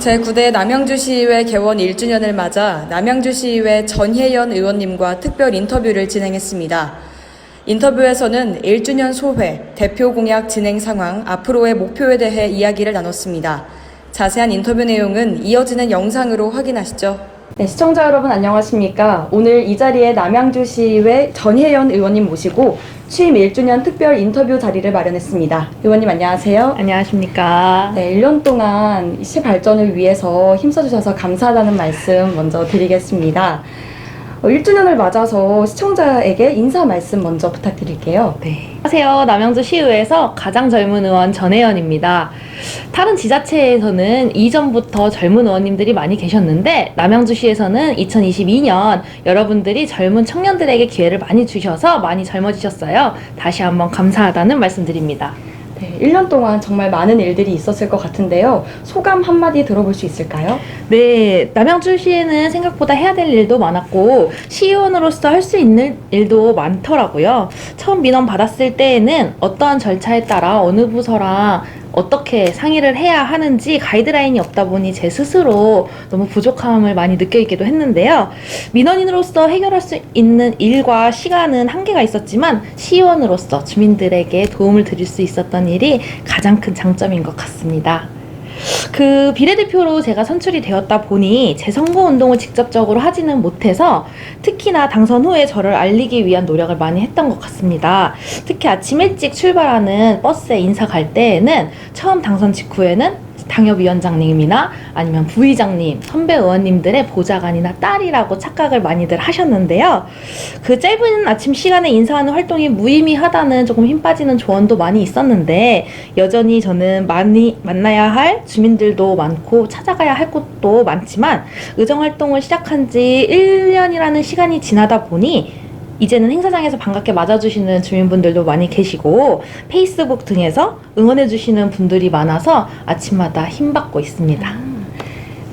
제9대 남양주시의회 개원 1주년을 맞아 남양주시의회 전혜연 의원님과 특별 인터뷰를 진행했습니다. 인터뷰에서는 1주년 소회, 대표 공약 진행 상황, 앞으로의 목표에 대해 이야기를 나눴습니다. 자세한 인터뷰 내용은 이어지는 영상으로 확인하시죠. 네, 시청자 여러분 안녕하십니까? 오늘 이 자리에 남양주시의회 전혜연 의원님 모시고 취임 1주년 특별 인터뷰 자리를 마련했습니다. 의원님 안녕하세요. 안녕하십니까. 네, 1년 동안 시 발전을 위해서 힘써주셔서 감사하다는 말씀 먼저 드리겠습니다. 어, 1주년을 맞아서 시청자에게 인사 말씀 먼저 부탁드릴게요. 네. 안녕하세요. 남양주 시의회에서 가장 젊은 의원 전혜연입니다. 다른 지자체에서는 이전부터 젊은 의원님들이 많이 계셨는데 남양주시에서는 2022년 여러분들이 젊은 청년들에게 기회를 많이 주셔서 많이 젊어지셨어요. 다시 한번 감사하다는 말씀드립니다. 네, 1년 동안 정말 많은 일들이 있었을 것 같은데요. 소감 한마디 들어볼 수 있을까요? 네, 남양주시에는 생각보다 해야 될 일도 많았고 시의원으로서 할 수 있는 일도 많더라고요. 처음 민원 받았을 때에는 어떠한 절차에 따라 어느 부서랑 어떻게 상의를 해야 하는지 가이드라인이 없다 보니 제 스스로 너무 부족함을 많이 느껴있기도 했는데요. 민원인으로서 해결할 수 있는 일과 시간은 한계가 있었지만 시의원으로서 주민들에게 도움을 드릴 수 있었던 일이 가장 큰 장점인 것 같습니다. 그 비례대표로 제가 선출이 되었다 보니 제 선거 운동을 직접적으로 하지는 못해서 특히나 당선 후에 저를 알리기 위한 노력을 많이 했던 것 같습니다. 특히 아침 일찍 출발하는 버스에 인사 갈 때에는 처음 당선 직후에는 당협위원장님이나 아니면 부의장님, 선배 의원님들의 보좌관이나 딸이라고 착각을 많이들 하셨는데요. 그 짧은 아침 시간에 인사하는 활동이 무의미하다는 조금 힘 빠지는 조언도 많이 있었는데 여전히 저는 많이 만나야 할 주민들도 많고 찾아가야 할 곳도 많지만 의정 활동을 시작한 지 1년이라는 시간이 지나다 보니 이제는 행사장에서 반갑게 맞아주시는 주민분들도 많이 계시고 페이스북 등에서 응원해주시는 분들이 많아서 아침마다 힘받고 있습니다.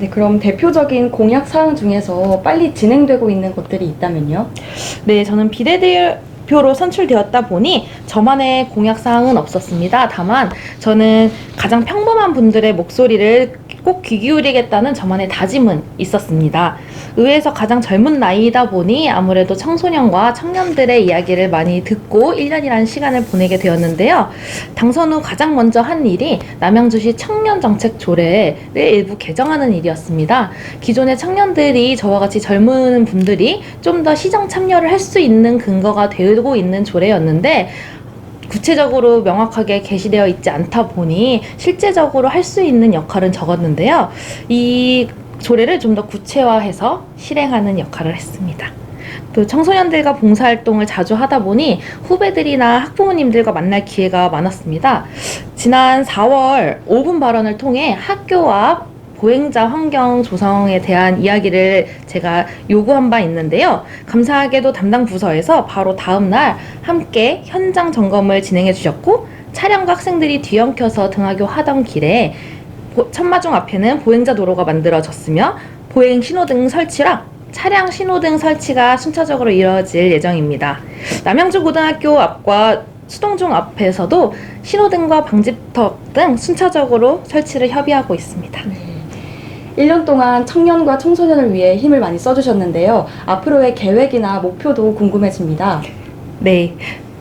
네, 그럼 대표적인 공약 사항 중에서 빨리 진행되고 있는 것들이 있다면요? 네, 저는 비례대표로 선출되었다 보니 저만의 공약 사항은 없었습니다. 다만 저는 가장 평범한 분들의 목소리를 꼭 귀 기울이겠다는 저만의 다짐은 있었습니다. 의회에서 가장 젊은 나이다 보니 아무래도 청소년과 청년들의 이야기를 많이 듣고 1년이라는 시간을 보내게 되었는데요. 당선 후 가장 먼저 한 일이 남양주시 청년정책 조례를 일부 개정하는 일이었습니다. 기존의 청년들이 저와 같이 젊은 분들이 좀 더 시정 참여를 할 수 있는 근거가 되고 있는 조례였는데 구체적으로 명확하게 게시되어 있지 않다 보니 실제적으로 할 수 있는 역할은 적었는데요. 이 조례를 좀 더 구체화해서 실행하는 역할을 했습니다. 또 청소년들과 봉사활동을 자주 하다 보니 후배들이나 학부모님들과 만날 기회가 많았습니다. 지난 4월 5분 발언을 통해 학교 앞 보행자 환경 조성에 대한 이야기를 제가 요구한 바 있는데요. 감사하게도 담당 부서에서 바로 다음 날 함께 현장 점검을 진행해 주셨고 차량과 학생들이 뒤엉켜서 등하교 하던 길에 보- 천마중 앞에는 보행자 도로가 만들어졌으며 보행 신호등 설치랑 차량 신호등 설치가 순차적으로 이루어질 예정입니다. 남양주 고등학교 앞과 수동중 앞에서도 신호등과 방지턱 등 순차적으로 설치를 협의하고 있습니다. 1년 동안 청년과 청소년을 위해 힘을 많이 써주셨는데요. 앞으로의 계획이나 목표도 궁금해집니다. 네.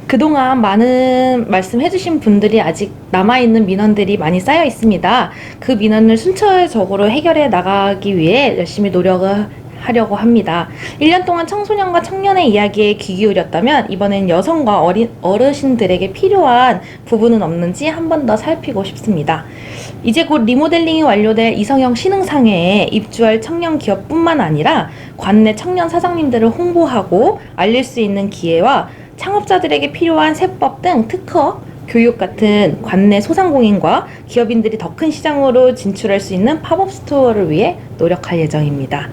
그동안 많은 말씀해주신 분들이 아직 남아있는 민원들이 많이 쌓여 있습니다. 그 민원을 순차적으로 해결해 나가기 위해 열심히 노력을 하려고 합니다. 1년 동안 청소년과 청년의 이야기에 귀 기울였다면 이번엔 여성과 어린, 어르신들에게 필요한 부분은 없는지 한 번 더 살피고 싶습니다. 이제 곧 리모델링이 완료될 이성형 신흥상회에 입주할 청년 기업뿐만 아니라 관내 청년 사장님들을 홍보하고 알릴 수 있는 기회와 창업자들에게 필요한 세법 등 특허, 교육 같은 관내 소상공인과 기업인들이 더 큰 시장으로 진출할 수 있는 팝업 스토어를 위해 노력할 예정입니다.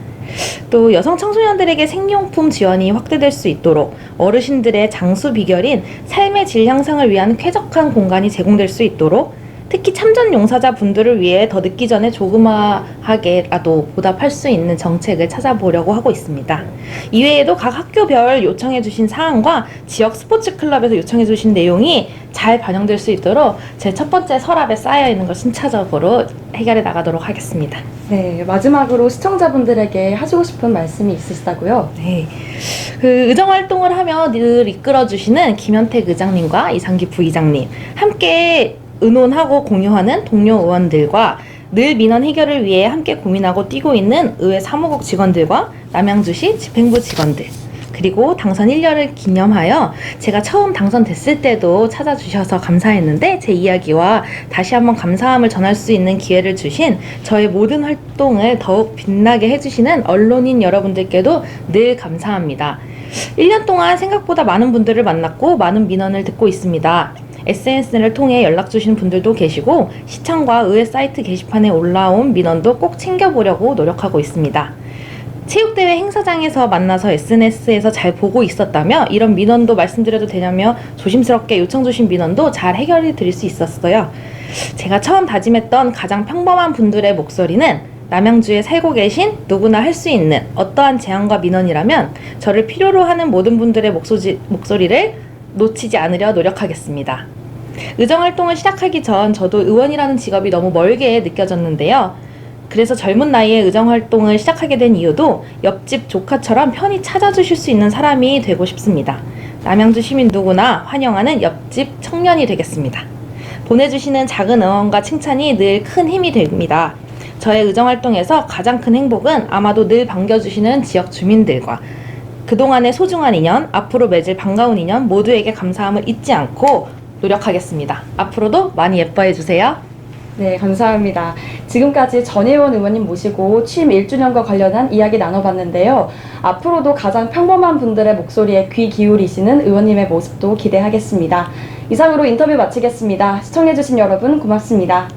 또 여성 청소년들에게 생리용품 지원이 확대될 수 있도록 어르신들의 장수 비결인 삶의 질 향상을 위한 쾌적한 공간이 제공될 수 있도록 특히 참전 용사자 분들을 위해 더 늦기 전에 조그마하게라도 보답할 수 있는 정책을 찾아보려고 하고 있습니다. 이외에도 각 학교별 요청해 주신 사항과 지역 스포츠 클럽에서 요청해 주신 내용이 잘 반영될 수 있도록 제 첫 번째 서랍에 쌓여 있는 걸 순차적으로 해결해 나가도록 하겠습니다. 네, 마지막으로 시청자분들에게 하시고 싶은 말씀이 있으시다고요? 네. 그 의정 활동을 하며 늘 이끌어 주시는 김현택 의장님과 이상기 부의장님 함께 의논하고 공유하는 동료 의원들과 늘 민원 해결을 위해 함께 고민하고 뛰고 있는 의회 사무국 직원들과 남양주시 집행부 직원들 그리고 당선 1년을 기념하여 제가 처음 당선됐을 때도 찾아주셔서 감사했는데 제 이야기와 다시 한번 감사함을 전할 수 있는 기회를 주신 저의 모든 활동을 더욱 빛나게 해주시는 언론인 여러분들께도 늘 감사합니다. 1년 동안 생각보다 많은 분들을 만났고 많은 민원을 듣고 있습니다. SNS를 통해 연락 주시는 분들도 계시고 시청과 의회 사이트 게시판에 올라온 민원도 꼭 챙겨보려고 노력하고 있습니다. 체육대회 행사장에서 만나서 SNS에서 잘 보고 있었다며 이런 민원도 말씀드려도 되냐며 조심스럽게 요청 주신 민원도 잘 해결해 드릴 수 있었어요. 제가 처음 다짐했던 가장 평범한 분들의 목소리는 남양주에 살고 계신 누구나 할 수 있는 어떠한 제안과 민원이라면 저를 필요로 하는 모든 분들의 목소지, 목소리를 놓치지 않으려 노력하겠습니다. 의정 활동을 시작하기 전 저도 의원이라는 직업이 너무 멀게 느껴졌는데요. 그래서 젊은 나이에 의정 활동을 시작하게 된 이유도 옆집 조카처럼 편히 찾아주실 수 있는 사람이 되고 싶습니다. 남양주 시민 누구나 환영하는 옆집 청년이 되겠습니다. 보내주시는 작은 응원과 칭찬이 늘 큰 힘이 됩니다. 저의 의정 활동에서 가장 큰 행복은 아마도 늘 반겨주시는 지역 주민들과 그동안의 소중한 인연, 앞으로 맺을 반가운 인연 모두에게 감사함을 잊지 않고 노력하겠습니다. 앞으로도 많이 예뻐해 주세요. 네, 감사합니다. 지금까지 전혜원 의원님 모시고 취임 1주년과 관련한 이야기 나눠봤는데요. 앞으로도 가장 평범한 분들의 목소리에 귀 기울이시는 의원님의 모습도 기대하겠습니다. 이상으로 인터뷰 마치겠습니다. 시청해주신 여러분 고맙습니다.